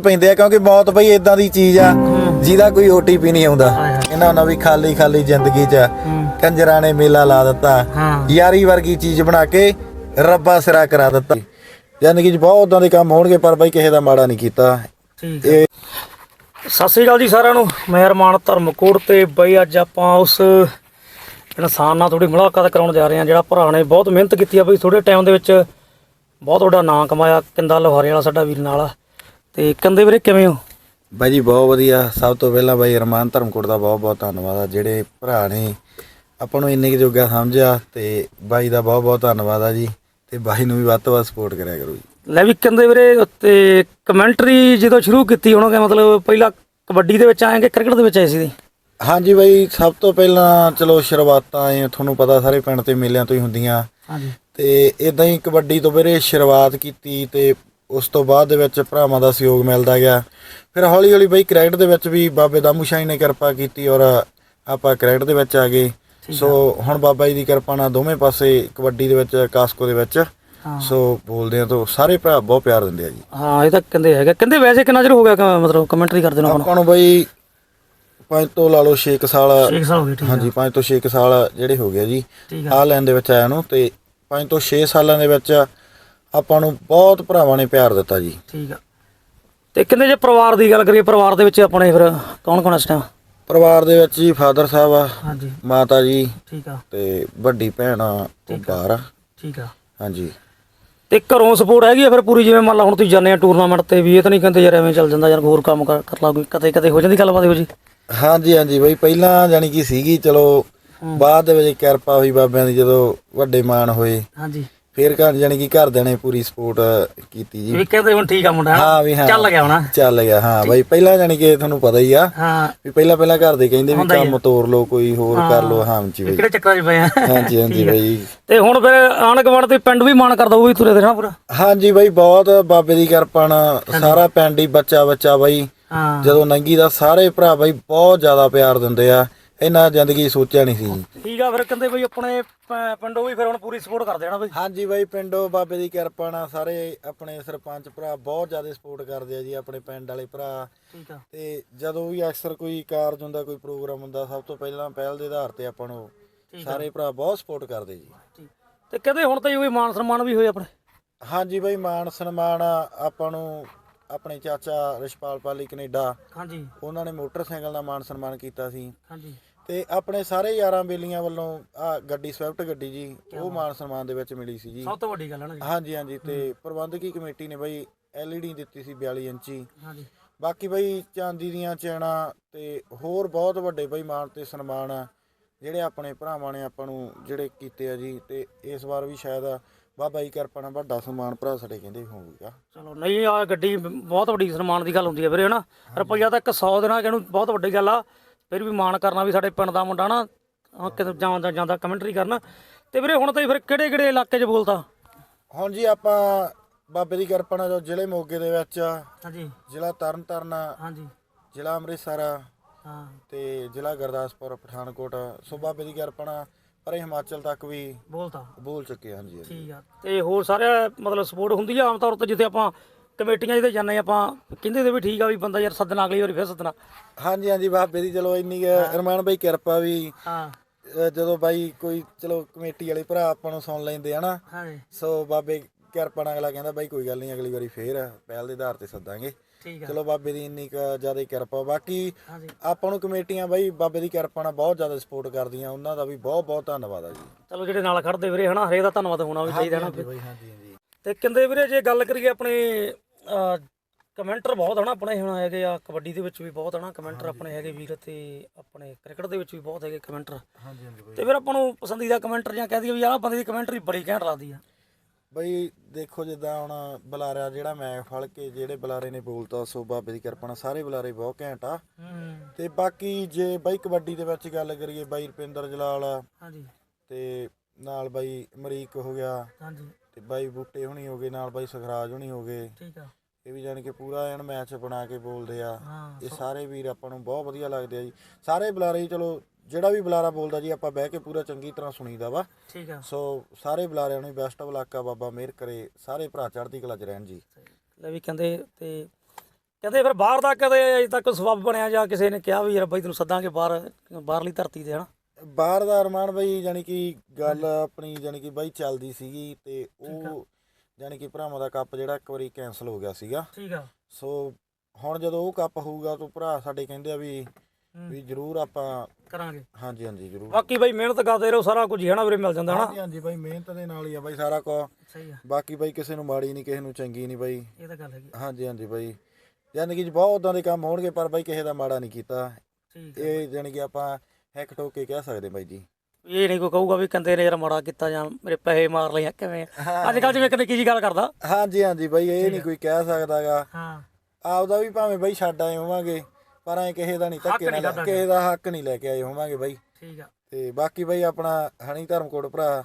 ਪੈਂਦੇ ਆ ਕਿਉਂਕਿ ਮੌਤ ਬਈ ਇਦਾਂ ਦੀ ਚੀਜ਼ ਆ ਜਿਹਦਾ ਕੋਈ ਓਟੀਪੀ ਨਹੀਂ ਆਉਂਦਾ। ਇਹਨਾਂ ਨਾਲ ਵੀ ਖਾਲੀ ਖਾਲੀ ਜ਼ਿੰਦਗੀ 'ਚ ਕੰਜਰਾਂ ਨੇ ਮੇਲਾ ਲਾ ਦਿੱਤਾ। ਯਾਰੀ ਵਰਗੀ ਚੀਜ਼ ਬਣਾ ਕੇ ਰੱਬਾ ਸਿਰਾ ਕਰਾ ਦਿੱਤਾ। ਜ਼ਿੰਦਗੀ 'ਚ ਬਹੁਤ ਉਦਾਂ ਦੇ ਕੰਮ ਹੋਣਗੇ ਪਰ ਬਈ ਕਿਸੇ ਦਾ ਮਾੜਾ ਨਹੀਂ ਕੀਤਾ। ਠੀਕ ਇਹ ਸਤਿ ਸ੍ਰੀ ਅਕਾਲ ਜੀ ਸਾਰਿਆਂ ਨੂੰ। ਮੈਂ ਅਰਮਾਨ ਧਰਮਕੋਟ ਤੇ ਬਈ ਅੱਜ ਆਪਾਂ ਉਸ ਇਨਸਾਨ ਨਾਲ ਥੋੜੀ ਮੁਲਾਕਾਤ ਕਰਾਉਣ ਜਾ ਰਹੇ ਹਾਂ ਜਿਹੜਾ ਭਰਾ ਨੇ ਬਹੁਤ ਮਿਹਨਤ ਕੀਤੀ ਆ ਬਈ। ਥੋੜੇ ਟਾਈਮ ਦੇ ਵਿੱਚ ਬਹੁਤ ਵੱਡਾ ਨਾਂ ਕਮਾਇਆ ਕਿੰਦਾ ਲੋਹਾਰੇ ਵਾਲਾ ਸਾਡਾ ਵੀਰ ਨਾਲ। ਆ। ਤੇ ਕੰਦੇ ਵੀਰੇ ਕਿਵੇਂ ਹੋ? ਬਾਈ ਜੀ ਬਹੁਤ ਵਧੀਆ। ਸਭ ਤੋਂ ਪਹਿਲਾਂ ਬਾਈ ਰਮਾਨ ਧਰਮਕੋਟ ਦਾ ਬਹੁਤ ਬਹੁਤ ਧੰਨਵਾਦ ਆ। ਜਿਹੜੇ ਭਰਾ ਨੇ ਆਪਾਂ ਨੂੰ ਇੰਨੇ ਕੁ ਜੋਗਾ ਸਮਝਿਆ ਤੇ ਬਾਈ ਦਾ ਬਹੁਤ ਬਹੁਤ ਧੰਨਵਾਦ ਆ ਜੀ। ਤੇ ਬਾਈ ਨੂੰ ਵੀ ਵੱਧ ਤੋਂ ਵੱਧ ਸਪੋਰਟ ਕਰਿਆ ਕਰੋ ਜੀ। ਲੈ ਵੀ ਕੰਦੇ ਵੀਰੇ ਤੇ ਕਮੈਂਟਰੀ ਜਦੋਂ ਸ਼ੁਰੂ ਕੀਤੀ ਉਹਨਾਂ ਦਾ ਮਤਲਬ ਪਹਿਲਾਂ ਕਬੱਡੀ ਦੇ ਵਿੱਚ ਆਏਗੇ ਕ੍ਰਿਕਟ ਦੇ ਵਿੱਚ ਆਏ ਸੀ ਹਾਂਜੀ ਬਾਈ ਸਭ ਤੋਂ ਪਹਿਲਾਂ ਚਲੋ ਸ਼ੁਰੂਆਤਾਂ ਐ ਤੁਹਾਨੂੰ ਪਤਾ ਸਾਰੇ ਪਿੰਡ ਤੇ ਮੇਲਿਆਂ ਤੋਂ ਹੀ ਹੁੰਦੀਆਂ। ਹਾਂਜੀ। ਤੇ ਇਦਾਂ ਹੀ ਕਬੱਡੀ ਤੋਂ ਵੀਰੇ ਸ਼ੁਰੂਆਤ ਕੀਤੀ ਤੇ ਉਸ ਤੋਂ ਬਾਅਦ ਦੇ ਵਿੱਚ ਭਰਾਵਾਂ ਦਾ ਸਹਿਯੋਗ ਮਿਲਦਾ ਗਿਆ। ਫਿਰ ਹੌਲੀ ਹੌਲੀ ਬਾਈ ਕ੍ਰਿਕਟ ਦੇ ਵਿੱਚ ਵੀ ਬਾਬੇ ਦਾਮੂ ਸ਼ਾਹੀ ਨੇ ਕਿਰਪਾ ਕੀਤੀ ਔਰ ਆਪਾਂ ਕ੍ਰਿਕਟ ਦੇ ਵਿੱਚ ਆ ਗਏ। ਸੋ ਹੁਣ ਬਾਬਾ ਜੀ ਦੀ ਕਿਰਪਾ ਨਾਲ ਦੋਵੇਂ ਪਾਸੇ ਕਬੱਡੀ ਦੇ ਵਿੱਚ ਕਾਸਕੋ ਦੇ ਵਿੱਚ। ਸੋ ਬੋਲਦੇ ਆ ਤਾਂ ਸਾਰੇ ਭਰਾ ਬਹੁਤ ਪਿਆਰ ਦਿੰਦੇ ਆ ਜੀ। ਹਾਂ ਇਹ ਤਾਂ ਕਹਿੰਦੇ ਹੈਗਾ। ਕਹਿੰਦੇ ਵੈਸੇ ਕਿੰਨਾ ਚਿਰ ਹੋ ਗਿਆ ਮਤਲਬ ਕਮੈਂਟਰੀ ਕਰਦੇ ਨੂੰ ਆਪਾਂ ਨੂੰ? ਬਾਈ ਪੰਜ ਤੋਂ ਲਾ ਲਓ 6 ਸਾਲ। ਨੂੰ 6 ਸਾਲ ਹੋ ਗਏ ਠੀਕ ਹਾਂਜੀ 5 ਤੋਂ 6 ਸਾਲ ਜਿਹੜੇ ਹੋ ਗਏ ਜੀ। ਆ। ਆ ਲੈਣ ਦੇ ਵਿੱਚ ਆਇਆ ਨੂੰ ਤੇ 5 ਤੋਂ 6 ਸਾਲਾਂ ਦੇ ਵਿੱਚ ਆਪਾਂ ਨੂੰ ਬਹੁਤ ਭਰਾਵਾਂ ਨੇ ਪਿਆਰ ਦਿੱਤਾ ਜੀ। ਠੀਕ ਆ। ਤੇ ਕਹਿੰਦੇ ਜੇ ਪਰਿਵਾਰ ਦੀ ਗੱਲ ਕਰੀਏ ਪਰਿਵਾਰ ਦੇ ਵਿੱਚ ਆਪਣੇ ਫਿਰ ਕੌਣ ਕੌਣ ਇਸ ਟਾਈਮ ਪਰਿਵਾਰ ਦੇ ਵਿੱਚ ਜੀ ਫਾਦਰ ਸਾਹਿਬ ਆ ਹਾਂਜੀ। ਮਾਤਾ ਜੀ ਠੀਕ ਆ। ਤੇ ਵੱਡੀ ਭੈਣ ਆ ਉਹ ਬਾਹਰ ਆ। ਠੀਕ ਆ। ਹਾਂਜੀ। ਤੇ ਘਰੋਂ ਸਪੋਰਟ ਹੈਗੀ ਆ ਫਿਰ ਪੂਰੀ ਜਿਵੇਂ ਮੰਨ ਲਾ ਹੁਣ ਤੁਸੀਂ ਜਾਂਦੇ ਆ ਟੂਰਨਾਮੈਂਟ ਤੇ ਵੀ ਇਹ ਤਾਂ ਨਹੀਂ ਕਹਿੰਦੇ ਯਾਰ ਐਵੇਂ ਚੱਲ ਜਾਂਦਾ ਯਾਰ ਹੋਰ ਕੰਮ ਕਰ ਕਰ ਲਾ ਕੋਈ ਕਦੇ ਕਦੇ ਹੋ ਜਾਂਦੀ ਗੱਲਬਾਤ ਇਹੋ ਜੀ ਹਾਂਜੀ ਹਾਂਜੀ ਬਈ ਪਹਿਲਾਂ ਜਾਨੀ ਕਿ ਸੀਗੀ ਚਲੋ ਬਾਅਦ ਦੇ ਵਿੱਚ ਕਿਰਪਾ ਹੋਈ ਬਾਬਿਆਂ ਦੀ ਜਦੋਂ ਵੱਡੇ ਮਾਨ ਹੋਏ। ਹਾਂਜੀ। ਫਿਰ ਘਰ ਜਾਨੀ ਕਿ ਘਰਦਿਆਂ ਨੇ ਪੂਰੀ ਸਪੋਰਟ ਕੀਤੀ ਜੀ। ਵੀ ਕਹਿੰਦੇ ਹੁਣ ਠੀਕ ਆ ਮੁੰਡਾ। ਹਾਂ ਵੀ ਹਾਂ। ਚੱਲ ਗਿਆ ਹੋਣਾ। ਚੱਲ ਗਿਆ ਹਾਂ ਬਈ ਪਹਿਲਾਂ ਜਾਨੀ ਕਿ ਤੁਹਾਨੂੰ ਪਤਾ ਹੀ ਆ ਹਾਂ। ਵੀ ਪਹਿਲਾਂ ਪਹਿਲਾਂ ਘਰ ਦੇ ਕਹਿੰਦੇ ਵੀ ਕੰਮ ਤੋਰ ਲਓ ਕੋਈ ਹੋਰ ਕਰ ਲਓ ਹਾਂ ਜੀ ਬਈ। ਕਿਹੜੇ ਚੱਕਰਾਂ 'ਚ ਪਏ ਆ। ਹਾਂਜੀ ਹਾਂਜੀ ਬਈ। ਤੇ ਹੁਣ ਫਿਰ ਆਣ ਗਵਾੜ ਤੇ ਪਿੰਡ ਵੀ ਮਾਣ ਕਰਦਾ ਉਹ ਵੀ ਤੁਰੇ ਦੇ ਨਾ ਪੂਰਾ। ਹਾਂਜੀ ਬਈ ਬਹੁਤ ਬਾਬੇ ਦੀ ਕਿਰਪਾ ਨਾਲ ਸਾਰਾ ਪਿੰਡ ਹੀ ਬੱਚਾ ਬੱਚਾ ਬਈ ਜਦੋਂ ਨੰਗੀ ਦਾ ਸਾਰੇ ਭਰਾ ਬਈ ਬਹੁਤ ਜ਼ਿਆਦਾ ਪਿਆਰ ਦਿੰਦੇ ਆ। ਇਹਨਾਂ ਜ਼ਿੰਦਗੀ ਸੋਚਿਆ ਨਹੀਂ ਸੀ। ਠੀਕ ਆ ਫਿਰ ਕਹਿੰਦੇ ਬਈ ਆਪਣੇ ਪ- ਪਿੰਡੋਂ ਵੀ ਫਿਰ ਹੁਣ ਪੂਰੀ ਸਪੋਰਟ ਕਰਦੇ ਆ ਨਾ ਬਈ। ਹਾਂਜੀ ਬਾਈ ਪਿੰਡੋਂ ਬਾਬੇ ਦੀ ਕਿਰਪਾ ਨਾਲ ਸਾਰੇ ਆਪਣੇ ਸਰਪੰਚ ਭਰਾ ਬਹੁਤ ਜ਼ਿਆਦਾ ਸਪੋਰਟ ਕਰਦੇ ਆ ਜੀ ਆਪਣੇ ਪਿੰਡ ਵਾਲੇ ਭਰਾ। ਠੀਕ ਆ। ਤੇ ਜਦੋਂ ਵੀ ਅਕਸਰ ਕੋਈ ਕਾਰਜ ਹੁੰਦਾ ਕੋਈ ਪ੍ਰੋਗਰਾਮ ਹੁੰਦਾ ਸਭ ਤੋਂ ਪਹਿਲਾਂ ਪਹਿਲ ਦੇ ਆਧਾਰ ਤੇ ਆਪਾਂ ਨੂੰ ਸਾਰੇ ਭਰਾ ਬਹੁਤ ਸਪੋਰਟ ਕਰਦੇ ਜੀ। ਠੀਕ। ਤੇ ਕਹਿੰਦੇ ਹੁਣ ਤਾਂ ਜੀ ਕੋਈ ਮਾਨ ਸਨਮਾਨ ਵੀ ਹੋਏ ਆਪਣੇ। ਹਾਂਜੀ ਬਾਈ ਮਾਨ ਸਨਮਾਨ ਆਪਾਂ ਨੂੰ ਆਪਣੇ ਚਾਚਾ ਰਿਸ਼ਪਾਲ ਪਾਲੀ ਕੈਨੇਡਾ ਹਾਂਜੀ। ਉਹਨਾਂ ਨੇ ਮੋਟਰਸਾਈਕਲ ਦਾ ਮਾਨ ਸਨਮਾਨ ਕੀਤਾ ਸੀ। ਹਾਂਜੀ। ਤੇ ਆਪਣੇ ਸਾਰੇ ਯਾਰਾਂ ਬੇਲੀਆਂ ਵੱਲੋਂ ਆ ਗੱਡੀ ਸਵਿਫਟ ਗੱਡੀ ਜੀ ਉਹ ਮਾਨ ਸਨਮਾਨ ਦੇ ਵਿੱਚ ਮਿਲੀ ਸੀ ਜੀ। ਸਭ ਤੋਂ ਵੱਡੀ ਗੱਲ ਹੈ ਨਾ ਜੀ। ਹਾਂਜੀ ਹਾਂਜੀ ਤੇ ਪ੍ਰਬੰਧਕੀ ਕਮੇਟੀ ਨੇ ਬਾਈ ਐਲਈਡੀ ਦਿੱਤੀ ਸੀ 42 ਇੰਚੀ। ਹਾਂਜੀ। ਬਾਕੀ ਬਾਈ ਚਾਂਦੀ ਦੀਆਂ ਚੈਣਾ ਤੇ ਹੋਰ ਬਹੁਤ ਵੱਡੇ ਬਾਈ ਮਾਨ ਤੇ ਸਨਮਾਨ ਆ ਜਿਹੜੇ ਆਪਣੇ ਭਰਾਵਾਂ ਨੇ ਆਪਾਂ ਨੂੰ ਜਿਹੜੇ ਕੀਤੇ ਆ ਜੀ ਤੇ ਇਸ ਵਾਰ ਵੀ ਸ਼ਾਇਦ ਬਾਬਾ ਜੀ ਕਿਰਪਾ ਨਾਲ ਵੱਡਾ ਸਨਮਾਨ ਭਰਾ ਸਾਡੇ ਕਹਿੰਦੇ ਹੋਊਗਾ। ਚਲੋ ਨਹੀਂ ਆ ਗੱਡੀ ਬਹੁਤ ਵੱਡੀ ਸਨਮਾਨ ਦੀ ਗੱਲ ਹੁੰਦੀ ਹੈ ਵੀਰੇ ਹਨਾ? ਰੁਪਈਆ ਤਾਂ 100 ਦੇਣਾ ਕਿਹਨੂੰ ਬਹੁਤ ਵੱਡੀ ਗੱਲ ਆ ਫਿਰ ਵੀ ਮਾਣ ਕਰਨਾ ਵੀ ਸਾਡੇ ਪਿੰਡ ਦਾ ਮੁੰਡਾ ਨਾ ਕਿਤੇ ਜਾਂਦਾ ਜਾਂਦਾ ਕਮੈਂਟਰੀ ਕਰਨਾ। ਤੇ ਵੀਰੇ ਹੁਣ ਤਾਂ ਫਿਰ ਕਿਹੜੇ ਕਿਹੜੇ ਇਲਾਕੇ 'ਚ ਬੋਲਤਾ ਹੁਣ ਜੀ ਆਪਾਂ ਬਾਬੇ ਦੀ ਕਿਰਪਾ ਨਾਲ ਜੋ ਜ਼ਿਲ੍ਹੇ ਮੋਗੇ ਦੇ ਵਿੱਚ ਹਾਂਜੀ। ਜ਼ਿਲ੍ਹਾ ਤਰਨਤਾਰਨ ਹਾਂਜੀ। ਜ਼ਿਲ੍ਹਾ ਅੰਮ੍ਰਿਤਸਰ ਹਾਂ। ਤੇ ਜ਼ਿਲ੍ਹਾ ਗੁਰਦਾਸਪੁਰ ਪਠਾਨਕੋਟ ਸੋ ਬਾਬੇ ਦੀ ਕਿਰਪਾ ਨਾਲ ਪਰੇ ਹਿਮਾਚਲ ਤੱਕ ਵੀ ਬੋਲਤਾ ਬੋਲ ਚੁੱਕੇ ਹਾਂ ਹਾਂਜੀ। ਠੀਕ ਆ। ਤੇ ਹੋਰ ਸਾਰੇ ਮਤਲਬ ਸਪੋਰਟ ਹੁੰਦੀ ਆ ਆਮ ਤੌਰ ਤੇ ਜਿੱਥੇ ਆਪਾਂ ਕਮੇਟੀਆਂ ਜਿਹਦੇ ਜਾਂਦੇ ਆਪਾਂ ਕਹਿੰਦੇ ਤੇ ਵੀ ਠੀਕ ਆ ਵੀ ਬੰਦਾ ਯਾਰ ਸੱਦਣਾ ਅਗਲੀ ਵਾਰੀ ਫਿਰ ਸੱਦਣਾ। ਹਾਂਜੀ ਹਾਂਜੀ ਬਾਬੇ ਦੀ ਚਲੋ ਇੰਨੀ ਰਮਾਨ ਬਾਈ ਕਿਰਪਾ ਵੀ ਹਾਂ। ਜਦੋਂ ਬਾਈ ਕੋਈ ਚਲੋ ਕਮੇਟੀ ਵਾਲੇ ਭਰਾ ਆਪਾਂ ਨੂੰ ਸੁਣ ਲੈਂਦੇ ਹਨਾ? ਹਾਂਜੀ। ਸੋ ਬਾਬੇ ਕਿਰਪਾ ਨਾਲ ਅਗਲਾ ਕਹਿੰਦਾ ਬਾਈ ਕੋਈ ਗੱਲ ਨਹੀਂ ਅਗਲੀ ਵਾਰੀ ਫੇਰ ਪਹਿਲ ਦੇ ਆਧਾਰ ਤੇ ਸੱਦਾਂਗੇ। ਚਲੋ ਬਾਬੇ ਦੀ ਇੰਨੀ ਜ਼ਿਆਦਾ ਕਿਰਪਾ। ਬਾਕੀ ਆਪਾਂ ਨੂੰ ਕਮੇਟੀਆਂ ਬਾਈ ਬਾਬੇ ਦੀ ਕਿਰਪਾ ਨਾਲ ਬਹੁਤ ਜ਼ਿਆਦਾ ਸਪੋਰਟ ਕਰਦੀਆਂ ਉਹਨਾਂ ਦਾ ਵੀ ਬਹੁਤ ਬਹੁਤ ਧੰਨਵਾਦ ਆ ਜੀ। ਚਲੋ ਜਿਹੜੇ ਨਾਲ ਖੜਦੇ ਵੀਰੇ ਹਨਾ ਹਰੇਕ ਦਾ ਧੰਨਵਾਦ ਹੋਣਾ ਵੀ ਚਾਹੀਦਾ ਨਾ ਬਾਈ ਹਾਂਜੀ ਹਾਂਜੀ। ਤੇ ਕਹਿੰਦੇ ਵੀਰੇ ਜੇ ਗੱਲ ਕਰੀਏ ਆਪਣੇ ਕਮੈਂਟਰ ਬਹੁਤ ਹਨਾ ਆਪਣੇ ਹੁਣ ਹੈਗੇ ਆ ਕਬੱਡੀ ਦੇ ਵਿੱਚ ਵੀ ਬਹੁਤ ਹਨਾ ਕਮੈਂਟਰ ਆਪਣੇ ਹੈਗੇ ਵੀਰ ਤੇ ਆਪਣੇ ਕ੍ਰਿਕਟ ਦੇ ਵਿੱਚ ਵੀ ਬਹੁਤ ਹੈਗੇ ਕਮੈਂਟਰ। ਹਾਂਜੀ ਹਾਂਜੀ ਤੇ ਫਿਰ ਆਪਾਂ ਨੂੰ ਪਸੰਦੀਦਾ ਕਮੈਂਟਰ ਜਾਂ ਕਹਿ ਦਈਏ ਵੀ ਆਹ ਬੰਦੇ ਦੀ ਕਮੈਂਟਰੀ ਬੜੀ ਘੈਂਟ ਲੱਗਦੀ ਆ। ਬਈ ਦੇਖੋ ਜਿੱਦਾਂ ਹੁਣ ਬੁਲਾਰਾ ਜਿਹੜਾ ਮੈਂ ਫੜ ਕੇ ਜਿਹੜੇ ਬੁਲਾਰੇ ਨੇ ਬੋਲਤਾ ਸੋ ਬਾਬੇ ਦੀ ਕਿਰਪਾ ਨਾਲ ਸਾਰੇ ਬੁਲਾਰੇ ਬਹੁਤ ਘੈਂਟ ਆ। ਤੇ ਬਾਕੀ ਜੇ ਬਾਈ ਕਬੱਡੀ ਦੇ ਵਿੱਚ ਗੱਲ ਕਰੀਏ ਬਾਈ ਰੁਪਿੰਦਰ ਜਲਾਲ ਹਾਂਜੀ। ਤੇ ਨਾਲ ਬਾਈ ਅਮਰੀਕ ਹੋ ਗਿਆ ਹਾਂਜੀ। ਤੇ ਬਾਈ ਬੂਟੇ ਹੁਣੀ ਹੋ ਗਏ ਨਾਲ ਬਾਈ ਸਖਰਾਜ ਹੁਣੀ ਹੋ ਗਏ। ਠੀਕ ਆ। ਇਹ ਵੀ ਜਾਣੀ ਕਿ ਪੂਰਾ ਐਨ ਮੈਚ ਬਣਾ ਕੇ ਬੋਲਦੇ ਆ। ਇਹ ਸਾਰੇ ਵੀਰ ਆਪਾਂ ਨੂੰ ਬਹੁਤ ਵਧੀਆ ਲੱਗਦੇ ਆ ਜੀ। ਸਾਰੇ ਬੁਲਾਰੇ ਚਲੋ ਜਿਹੜਾ ਵੀ ਬੁਲਾਰਾ ਬੋਲਦਾ ਜੀ ਆਪਾਂ ਬਹਿ ਕੇ ਪੂਰਾ ਚੰਗੀ ਤਰ੍ਹਾਂ ਸੁਣੀਦਾ ਵਾ। ਠੀਕ ਆ। ਸੋ ਸਾਰੇ ਬੁਲਾਰਿਆਂ ਨੂੰ ਬੈਸਟ ਆਫ ਲੱਕ ਆ ਬਾਬਾ ਮਿਹਰ ਕਰੇ ਸਾਰੇ ਭਰਾ ਚੜ੍ਹਦੀ ਕਲਾ ਚ ਰਹਿਣ ਜੀ। ਲੈ ਵੀ ਕਹਿੰਦੇ ਤੇ ਕਹਿੰਦੇ ਫਿਰ ਬਾਹਰ ਦਾ ਕਦੇ ਅਜੇ ਤੱਕ ਸਬੱਬ ਬਣਿਆ ਜਾਂ ਕਿਸੇ ਨੇ ਕਿਹਾ ਵੀ ਯਾਰ ਬਾਈ ਤੈਨੂੰ ਸੱਦਾਂਗੇ ਬਾਹਰ ਬਾਹਰਲੀ ਧਰਤੀ ਤੇ ਹਨਾ? ਬਾਹਰ ਦਾ ਅਰਮਾਨ ਬਈ ਜਾਨੀ ਕਿ ਗੱਲ ਆਪਣੀ ਜਾਨੀ ਕਿ ਬਾਈ ਚੱਲਦੀ ਸੀਗੀ ਤੇ ਉਹ ਜਾਨੀ ਕਿ ਭਰਾਵਾਂ ਦਾ ਕੱਪ ਜਿਹੜਾ ਇੱਕ ਵਾਰੀ ਕੈਨਸਲ ਹੋ ਗਿਆ ਸੀਗਾ। ਠੀਕ ਆ। ਸੋ ਹੁਣ ਜਦੋਂ ਉਹ ਕੱਪ ਹੋਊਗਾ ਤਾਂ ਭਰਾ ਸਾਡੇ ਕਹਿੰਦੇ ਆ ਵੀ। ਵੀ ਜਰੂਰ ਆਪਾਂ ਕਰਾਂਗੇ। ਹਾਂਜੀ ਹਾਂਜੀ ਜਰੂਰ। ਬਾਕੀ ਬਾਈ ਮਿਹਨਤ ਕਰਦੇ ਰਹੋ ਸਾਰਾ ਕੁਝ ਹੀ ਹਨਾ ਵੀਰੇ ਮਿਲ ਜਾਂਦਾ ਹਨਾ ਹਾਂਜੀ ਹਾਂਜੀ ਬਾਈ ਮਿਹਨਤ ਦੇ ਨਾਲ ਹੀ ਆ ਬਾਈ ਸਾਰਾ ਕੁਝ ਸਹੀ ਆ। ਬਾਕੀ ਬਾਈ ਕਿਸੇ ਨੂੰ ਮਾੜੀ ਨਹੀਂ ਕਿਸੇ ਨੂੰ ਚੰਗੀ ਨਹੀਂ ਬਾਈ। ਇਹ ਤਾਂ ਗੱਲ ਹੈਗੀ ਹਾਂਜੀ ਹਾਂਜੀ ਬਾਈ। ਯਾਨੀ ਕਿ ਬਹੁਤ ਉਦਾਂ ਦੇ ਕੰਮ ਹੋਣਗੇ ਪਰ ਬਾਈ ਕਿਸੇ ਦਾ ਮਾੜਾ ਨਹੀਂ ਕੀਤਾ। ਇਹ ਯਾਨੀ ਕਿ ਆਪਾਂ ਹੈਕ ਠੋਕ ਕੇ ਕਹਿ ਸਕਦੇ ਬਾਈ ਜੀ। ਇਹ ਨਹੀਂ ਕੋਈ ਕਹੂਗਾ ਵੀ ਕੰਦੇ ਨੇ ਯਾਰ ਮਾੜਾ ਕੀਤਾ ਜਾਂ ਮੇਰੇ ਪੈਸੇ ਮਾਰ ਲਏ ਜਾਂ ਕਿਵੇਂ ਅੱਜ ਕੱਲ ਜਿਵੇਂ ਕਦੇ ਕੀ ਗੱਲ ਕਰਦਾ? ਹਾਂਜੀ ਹਾਂਜੀ ਬਾਈ ਇਹ ਨਹੀਂ ਕੋਈ ਕਹਿ ਸਕਦਾਗਾ। ਹਾਂ। ਆਪਦਾ ਵੀ ਭਾਵੇਂ ਬਾਈ ਛੱਡ ਆਏ ਹੋਵਾਂਗੇ ਪਰ ਐ ਕਿਸੇ ਦਾ ਨਹੀਂ ਧੱਕੇ ਨਾਲ ਕਿਸੇ ਦਾ ਹੱਕ ਨਹੀਂ ਲੈ ਕੇ ਆਏ ਹੋਵਾਂਗੇ ਬਾਈ। ਠੀਕ ਆ। ਤੇ ਬਾਕੀ ਬਾਈ ਆਪਣਾ ਹਣੀ ਧਰਮਕੋਟ ਭਰਾ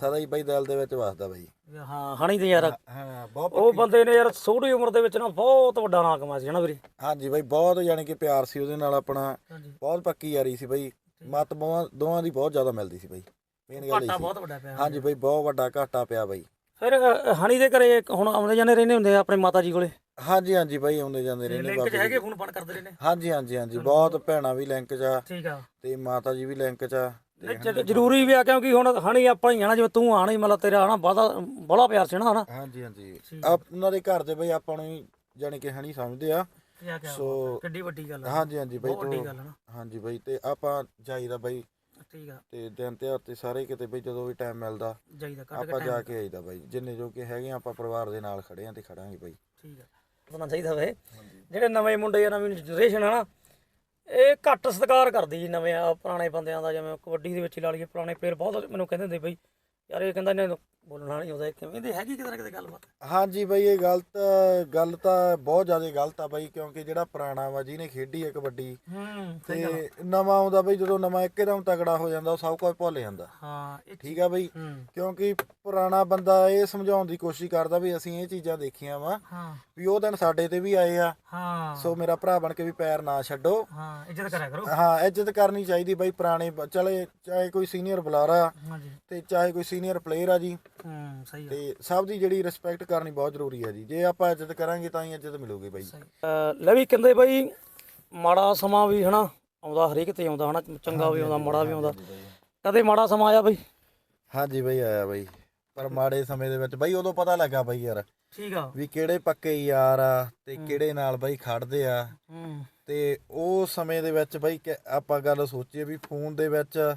ਸਦਾ ਹੀ ਬਾਈ ਦਿਲ ਦੇ ਵਿੱਚ ਵਸਦਾ ਬਾਈ। ਹਾਂ ਹਣੀ ਤੇ ਯਾਰ। ਹਾਂ ਬਹੁਤ ਉਹ ਬੰਦੇ ਨੇ ਯਾਰ ਛੋਟੀ ਉਮਰ ਦੇ ਵਿੱਚ ਨਾ ਬਹੁਤ ਵੱਡਾ ਨਾਂ ਕਮਾਇਆ ਸੀ ਵੀਰੇ? ਹਾਂਜੀ ਬਾਈ ਬਹੁਤ ਯਾਨੀ ਕਿ ਪਿਆਰ ਸੀ ਉਹਦੇ ਨਾਲ ਆਪਣਾ। ਬਹੁਤ ਪੱਕੀ ਯਾਰੀ ਸੀ ਬਾਈ। ਮਤ ਦੋਵਾਂ ਦੋਵਾਂ ਦੀ ਬਹੁਤ ਜ਼ਿਆਦਾ ਮਿਲਦੀ ਸੀ ਬਾਈ। ਮੇਨ ਗੱਲ ਇਹ ਘਾਟਾ ਸੀ। ਬਹੁਤ ਵੱਡਾ ਪਿਆ। ਹਾਂਜੀ ਬਾਈ ਬਹੁਤ ਵੱਡਾ ਘਾਟਾ ਪਿਆ ਬਾਈ। ਫਿਰ ਅ, ਹਣੀ ਦੇ ਘਰੇ ਹੁਣ ਆਉਂਦੇ ਜਾਂਦੇ ਰਹਿੰਦੇ ਹੁੰਦੇ ਆ ਆਪਣੇ ਮਾਤਾ ਜੀ ਕੋਲੇ? ਹਾਂਜੀ ਹਾਂਜੀ ਬਾਈ ਆਉਂਦੇ ਜਾਂਦੇ ਰਹਿੰਦੇ ਲਿੰਕ 'ਚ ਬਾਬੇ ਹੈਗੇ ਫੋਨ ਫਾਨ ਕਰਦੇ ਰਹਿੰਦੇ? ਹਾਂਜੀ ਹਾਂਜੀ ਹਾਂਜੀ ਬਹੁਤ ਭੈਣਾਂ ਵੀ ਲਿੰਕ 'ਚ ਆ। ਠੀਕ ਆ। ਤੇ ਮਾਤਾ ਜੀ ਵੀ ਲਿੰਕ 'ਚ ਆ। ਤੇ ਨਹੀਂ, ਜ- ਜ਼ਰੂਰੀ ਵੀ ਆ ਕਿਉਂਕਿ ਹੁਣ ਹਣੀ ਆਪਾਂ ਹੀ ਆ ਨਾ ਜਿਵੇਂ ਤੂੰ ਆਣਾ ਹੀ ਮਤਲਬ ਤੇਰਾ ਹਨਾ ਬਾਦਾ ਬੜਾ ਪਿਆਰ ਸੀ ਨਾ ਹਨਾ। ਹਾਂਜੀ ਹਾਂਜੀ। ਆਪ ਉਹਨਾਂ ਦੇ ਘਰ ਦੇ ਬਈ ਆਪਾਂ ਨੂੰ ਹੀ ਜਾਣੀ ਕਿ ਹਣੀ ਸਮਝਦੇ ਆ। ਕਿਆ ਕਿਆ ਸੋ ਕਿੱਡੀ ਵੱਡੀ ਗੱਲ ਆ। ਹਾਂਜੀ ਹਾਂਜੀ ਬਈ ਬਹੁਤ ਵੱਡੀ ਗੱਲ ਆ ਨਾ। ਹਾਂਜੀ ਬਈ ਤੇ ਆਪਾਂ ਜਾਈਦਾ ਬਈ। ਠੀਕ ਆ। ਤੇ ਦਿਨ ਤਿਉਹਾਰ ਤੇ ਸਾਰੇ ਕਿਤੇ ਬਈ ਜਦੋਂ ਵੀ ਟਾਈਮ ਮਿਲਦਾ ਜਾਈਦਾ ਆਪਾਂ ਜਾ ਕੇ ਆਈਦਾ ਬਾਈ। ਜਿੰਨੇ ਜੋ ਕਿ ਹੈਗੇ ਆ, ਆਪਾਂ ਪਰਿਵਾਰ ਦੇ ਨਾਲ ਖੜੇ ਆ ਤੇ ਖੜਾਂਗੇ ਬਾਈ। ਠੀਕ ਆ। ਹੋਣਾ ਚਾਹੀਦਾ ਵੇ। ਜਿਹੜੇ ਨਵੇਂ ਮੁੰਡੇ ਆ ਨਵੀਂ ਜਨਰੇਸ਼ਨ ਆ ਨਾ ਇਹ ਘੱਟ ਸਤਿਕਾਰ ਕਰਦੀ ਜੀ ਨਵੇਂ ਆ ਪੁਰਾਣੇ ਬੰਦਿਆਂ ਦਾ ਜਿਵੇਂ ਕਬੱਡੀ ਦੇ ਵਿੱਚ ਹੀ ਲਾ ਲਈਏ ਪੁਰਾਣੇ ਪਲੇਅਰ ਬਹੁਤ ਮੈਨੂੰ ਕਹਿੰਦੇ ਹੁੰਦੇ ਬਈ ਯਾਰ ਇਹ ਕਹਿੰਦਾ ਇਹਨੇ ਬੋਲਣਾ ਨਹੀਂ ਆਉਂਦਾ ਕਿਵੇਂ ਦੀ ਹੈਗੀ ਕਿਤੇ ਨਾ ਕਿਤੇ ਗੱਲਬਾਤ? ਹਾਂਜੀ ਬਈ ਇਹ ਗਲਤ ਗੱਲ ਤਾਂ ਬਹੁਤ ਜ਼ਿਆਦਾ ਗਲਤ ਆ ਬਾਈ ਕਿਉਂਕਿ ਜਿਹੜਾ ਪੁਰਾਣਾ ਵਾ ਜਿਹਨੇ ਖੇਡੀ ਹੈ ਕਬੱਡੀ ਹੂੰ ਤੇ ਨਵਾਂ ਆਉਂਦਾ ਬਈ ਜਦੋਂ ਨਵਾਂ ਇੱਕਦਮ ਤਗੜਾ ਹੋ ਜਾਂਦਾ ਉਹ ਸਭ ਕੁਝ ਭੁੱਲ ਜਾਂਦਾ। ਹਾਂ ਠੀਕ ਆ ਬਈ? ਕਿਉਂਕਿ ਪੁਰਾਣਾ ਬੰਦਾ ਇਹ ਸਮਝਾਉਣ ਦੀ ਕੋਸ਼ਿਸ਼ ਕਰਦਾ ਵੀ ਅਸੀਂ ਇਹ ਚੀਜ਼ਾਂ ਦੇਖੀਆਂ ਵਾ ਵੀ ਉਹ ਦਿਨ ਸਾਡੇ ਤੇ ਵੀ ਆਏ ਆ। ਹਾਂ। ਸੋ ਮੇਰਾ ਭਰਾ ਬਣ ਕੇ ਵੀ ਪੈਰ ਨਾ ਛੱਡੋ। ਹਾਂ ਇੱਜ਼ਤ ਕਰਿਆ ਕਰੋ। ਹਾਂ ਇੱਜ਼ਤ ਕਰਨੀ ਚਾਹੀਦੀ ਬਈ ਪੁਰਾਣੇ ਚਲੇ ਚਾਹੇ ਕੋਈ ਸੀਨੀਅਰ ਬੁਲਾਰਾ ਆ ਹਾਂਜੀ। ਤੇ ਚਾਹੇ ਕੋਈ ਸੀਨੀਅਰ ਪਲੇਅਰ ਆ ਜੀ। ਹੂੰ ਸਹੀ ਆ। ਤੇ ਸਭ ਦੀ ਜਿਹੜੀ ਰਿਸਪੈਕਟ ਕਰਨੀ ਬਹੁਤ ਜ਼ਰੂਰੀ ਆ ਜੀ। ਜੇ ਆਪਾਂ ਇੱਜ਼ਤ ਕਰਾਂਗੇ ਤਾਂ ਹੀ ਇੱਜ਼ਤ ਮਿਲੂਗੀ ਬਈ। ਸਹੀ। ਅਹ ਲੈ ਵੀ ਕਹਿੰਦੇ ਬਈ ਮਾੜਾ ਸਮਾਂ ਵੀ ਹਨਾ ਆਉਂਦਾ ਹਰੇਕ ਤੇ ਆਉਂਦਾ ਹਨਾ ਚੰਗਾ ਵੀ ਆਉਂਦਾ ਮਾੜਾ ਵੀ ਆਉਂਦਾ। ਕਦੇ ਮਾੜਾ ਸਮਾਂ ਆਇਆ ਬਈ? ਹਾਂਜੀ ਬਈ ਆਇਆ ਬਈ। ਪਰ ਮਾੜੇ ਸਮੇਂ ਦੇ ਵਿੱਚ ਬਈ ਉਦੋਂ ਪਤਾ ਲੱਗਾ ਬਈ ਯਾਰ ਠੀਕ ਆ। ਵੀ ਕਿਹੜੇ ਪੱਕੇ ਯਾਰ ਆ ਤੇ ਕਿਹੜੇ ਨਾਲ ਬਈ ਖੜਦੇ ਆ। ਹੂੰ। ਤੇ ਉਹ ਸਮੇਂ ਦੇ ਵਿੱਚ ਬਈ ਕਿ ਆਪਾਂ ਗੱਲ ਸੋਚੀਏ ਵੀ ਫੋਨ ਦੇ ਵਿੱਚ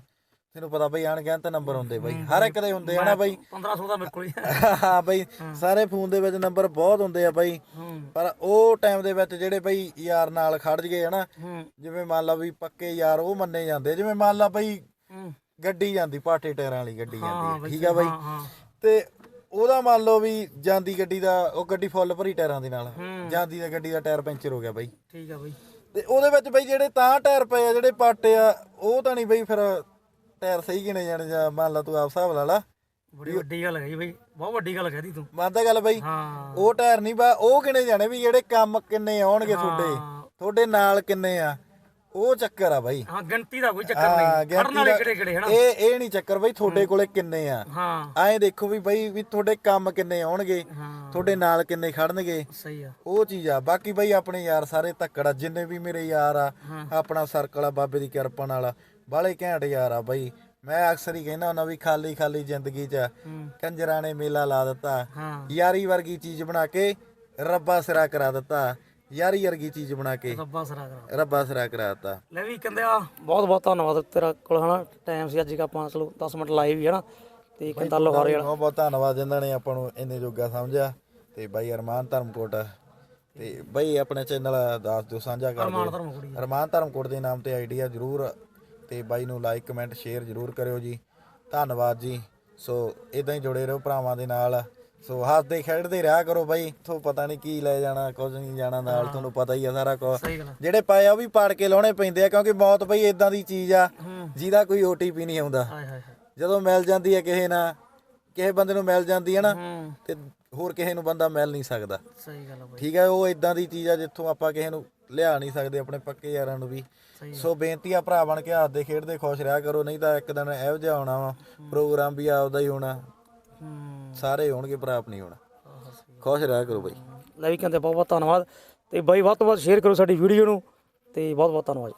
ਤੈਨੂੰ ਪਤਾ ਬਈ ਅਣਗਿਣਤ ਨੰਬਰ ਹੁੰਦੇ ਬਈ। ਹਰ ਇੱਕ ਦੇ ਹੁੰਦੇ ਆ ਨਾ ਬਈ। 1500 ਦਾ ਮੇਰੇ ਕੋਲ ਹੀ ਹੈ। ਹਾਂ ਬਈ ਸਾਰੇ ਫੋਨ ਦੇ ਵਿੱਚ ਨੰਬਰ ਬਹੁਤ ਹੁੰਦੇ ਆ ਬਈ। ਹੂੰ। ਪਰ ਉਹ ਟਾਈਮ ਦੇ ਵਿੱਚ ਜਿਹੜੇ ਬਈ ਯਾਰ ਨਾਲ ਖੜ ਜਗੇ ਹਨਾ ਹੂੰ। ਜਿਵੇਂ ਮੰਨ ਲਾ ਵੀ ਪੱਕੇ ਯਾਰ ਉਹ ਮੰਨੇ ਜਾਂਦੇ ਜਿਵੇਂ ਮੰਨ ਲਾ ਬਈ ਹੂੰ। ਗੱਡੀ ਜਾਂਦੀ ਪਾਟੇ ਟਾਇਰਾਂ ਵਾਲੀ ਗੱਡੀ ਹਾਂ ਜਾਂਦੀ ਬਈ ਠੀਕ ਆ ਬਈ। ਹਾਂ ਹਾਂ। ਤੇ ਉਹਦਾ ਮੰਨ ਲਓ ਵੀ ਜਾਂਦੀ ਗੱਡੀ ਦਾ ਉਹ ਗੱਡੀ ਫੁੱਲ ਭਰੀ ਟਾਇਰਾਂ ਦੇ ਨਾਲ। ਹੂੰ। ਜਾਂਦੀ ਦਾ ਗੱਡੀ ਦਾ ਟਾਇਰ ਪੈਂਚਰ ਹੋ ਗਿਆ ਬਈ। ਠੀਕ ਆ ਬਈ। ਤੇ ਉਹਦੇ ਵਿੱਚ ਬਈ ਜਿਹੜੇ ਤਾਂ ਟਾਇਰ ਪਏ ਆ ਜਿਹੜੇ ਪਾਟੇ ਆ ਉਹ ਤਾਂ ਨਹੀਂ ਬਈ ਫਿਰ ਟਾਇਰ ਸਹੀ ਗਿਣੇ ਜਾਣੇ ਜਾਂ ਮੰਨ ਲਾ ਤੂੰ ਆਪ ਹਿਸਾਬ ਲਾ ਲਾ। ਬੜੀ ਵੱਡੀ ਗੱਲ ਕਹੀ ਬਈ ਬਹੁਤ ਵੱਡੀ ਗੱਲ ਕਹਦੀ ਤੂੰ। ਮੰਨਦਾ ਗੱਲ ਬਈ ਹਾਂ। ਉਹ ਟਾਇਰ ਨਹੀਂ ਬਾ ਉਹ ਗਿਣੇ ਜਾਣੇ ਵੀ ਜਿਹੜੇ ਕੰਮ ਕਿੰਨੇ ਆਉਣਗੇ ਤੁਹਾਡੇ। ਤੁਹਾਡੇ ਨਾਲ ਕਿੰਨੇ ਆ। ਉਹ ਚੱਕਰ ਆ ਬਾਈ। ਹਾਂ ਗਿਣਤੀ ਦਾ ਕੋਈ ਚੱਕਰ ਨਹੀਂ। ਖੜਨ ਵਾਲੇ ਕਿਹੜੇ ਕਿਹੜੇ ਹਨਾ? ਇਹ ਇਹ ਨਹੀਂ ਚੱਕਰ ਬਈ ਤੁਹਾਡੇ ਕੋਲੇ ਕਿੰਨੇ ਆ। ਹਾਂ। ਐਂ ਦੇਖੋ ਵੀ ਬਈ ਵੀ ਤੁਹਾਡੇ ਕੰਮ ਕਿੰਨੇ ਆਉਣਗੇ ਤੁਹਾਡੇ ਨਾਲ ਕਿੰਨੇ ਖੜਨਗੇ। ਸਹੀ ਆ। ਉਹ ਚੀਜ਼ ਆ। ਬਾਕੀ ਬਈ ਆਪਣੇ ਯਾਰ ਸਾਰੇ ਧੱਕੜ ਜਿੰਨੇ ਵੀ ਮੇਰੇ ਯਾਰ ਆ। ਆਪਣਾ ਸਰਕਲ ਆ ਬਾਬੇ ਦੀ ਕਿਰਪਾ ਨਾਲ। ਬਾਲੇ ਘੈਂਟ ਯਾਰ ਆ ਬਈ। ਮੈਂ ਅਕਸਰ ਹੀ ਕਹਿੰਦਾ ਹੁੰਦਾ ਵੀ ਖਾਲੀ ਖਾਲੀ ਜ਼ਿੰਦਗੀ 'ਚ ਕੰਜਰਾਂ ਨੇ ਮੇਲਾ ਲਾ ਦਿੱਤਾ। ਯਾਰੀ ਵਰਗੀ ਚੀਜ਼ ਬਣਾ ਕੇ ਰੱਬਾ ਸਿਰਾ ਕਰਾ ਦਿੱਤਾ। ਯਾਰੀ ਵਰਗੀ ਚੀਜ਼ ਬਣਾ ਕੇ ਰੱਬਾ ਸਰਾ ਕਰਾ ਰੱਬਾ ਸਿਰਾ ਕਰਾ ਦਿੱਤਾ। ਲੈ ਵੀ ਕਹਿੰਦੇ ਆ ਬਹੁਤ ਬਹੁਤ ਧੰਨਵਾਦ ਤੇਰਾ ਕੋਲ ਹਨਾ। ਟਾਈਮ ਸੀ ਅੱਜ ਆਪਾਂ ਚਲੋ 10 ਮਿੰਟ ਲਾਈਵ ਹੀ ਹਨਾ। ਤੇ ਕਹਿੰਦਾ ਲੋਹਾਰੇ ਵਾਲਾ। ਬਹੁਤ ਬਹੁਤ ਧੰਨਵਾਦ ਜਿਨ੍ਹਾਂ ਨੇ ਆਪਾਂ ਨੂੰ ਇੰਨੇ ਜੋਗਾ ਸਮਝਿਆ। ਤੇ ਬਾਈ ਅਰਮਾਨ ਧਰਮਕੋਟ। ਤੇ ਬਾਈ ਆਪਣੇ ਚੈਨਲ ਦੱਸ ਦਿਓ ਸਾਂਝਾ ਕਰ ਦਿਓ। ਅਰਮਾਨ ਧਰਮਕੋਟ ਦੇ ਨਾਮ ਤੇ ਆਈਡੀਆ ਜਰੂਰ ਤੇ ਬਾਈ ਨੂੰ ਲਾਈਕ ਕਮੈਂਟ ਸ਼ੇਅਰ ਜਰੂਰ ਕਰਿਓ ਜੀ। ਧੰਨਵਾਦ ਜੀ। ਸੋ ਇਦਾਂ ਹੀ ਜੁੜੇ ਰਹੋ ਭਰਾਵਾਂ ਦੇ ਨਾਲ। ਸੋ ਹੱਸਦੇ ਖੇਡਦੇ ਰਿਹਾ ਕਰੋ ਬਾਈ। ਤੋਂ ਪਤਾ ਨਹੀਂ ਕੀ ਲੈ ਜਾਣਾ ਕੁਝ ਨਹੀਂ ਜਾਣਾ ਨਾਲ ਤੁਹਾਨੂੰ ਪਤਾ ਹੀ ਆ ਸਾਰਾ ਕੁਝ। ਜਿਹੜੇ ਪਾਏ ਆ ਉਹ ਵੀ ਪਾੜ ਕੇ ਲਾਉਣੇ ਪੈਂਦੇ ਆ ਕਿਉਂਕਿ ਮੌਤ ਬਈ ਇਦਾਂ ਦੀ ਚੀਜ਼ ਆ ਹੂੰ। ਜਿਹਦਾ ਕੋਈ ਓਟੀਪੀ ਨਹੀਂ ਆਉਂਦਾ। ਜਦੋਂ ਮਿਲ ਜਾਂਦੀ ਹੈ ਕਿਸੇ ਨਾਲ ਕਿਸੇ ਬੰਦੇ ਨੂੰ ਮਿਲ ਜਾਂਦੀ ਹੈ ਨਾ ਹੂੰ। ਤੇ ਹੋਰ ਕਿਸੇ ਨੂੰ ਬੰਦਾ ਮਿਲ ਨਹੀਂ ਸਕਦਾ। ਸਹੀ ਗੱਲ ਬਈ। ਠੀਕ ਹੈ ਉਹ ਇਦਾਂ ਦੀ ਚੀਜ਼ ਆ ਜਿੱਥੋਂ ਆਪਾਂ ਕਿਸੇ ਨੂੰ ਲਿਆ ਨਹੀਂ ਸਕਦੇ ਆਪਣੇ ਪੱਕੇ ਯਾਰਾਂ ਨੂੰ ਵੀ। ਸੋ ਬੇਨਤੀ ਆ ਭਰਾ ਬਣ ਕੇ ਹੱਸਦੇ ਖੇਡਦੇ ਖੁਸ਼ ਰਿਹਾ ਕਰੋ ਨਹੀਂ ਤਾਂ ਇੱਕ ਦਿਨ ਇਹੋ ਜਿਹਾ ਆਉਣਾ ਵਾ ਪ੍ਰੋਗਰਾਮ ਵੀ ਆਪਦਾ ਹੀ ਹੋਣਾ। ਸਾਰੇ ਹੋਣਗੇ ਭਰਾ ਆਪਣੀ ਹੋਣਾ। ਖੁਸ਼ ਰਿਹਾ ਕਰੋ ਬਈ। ਲੈ ਵੀ ਕਹਿੰਦੇ ਬਹੁਤ ਬਹੁਤ ਧੰਨਵਾਦ। ਤੇ ਬਾਈ ਵੱਧ ਤੋਂ ਵੱਧ ਸ਼ੇਅਰ ਕਰੋ ਸਾਡੀ ਵੀਡੀਓ ਨੂੰ। ਤੇ ਬਹੁਤ ਬਹੁਤ ਧੰਨਵਾਦ।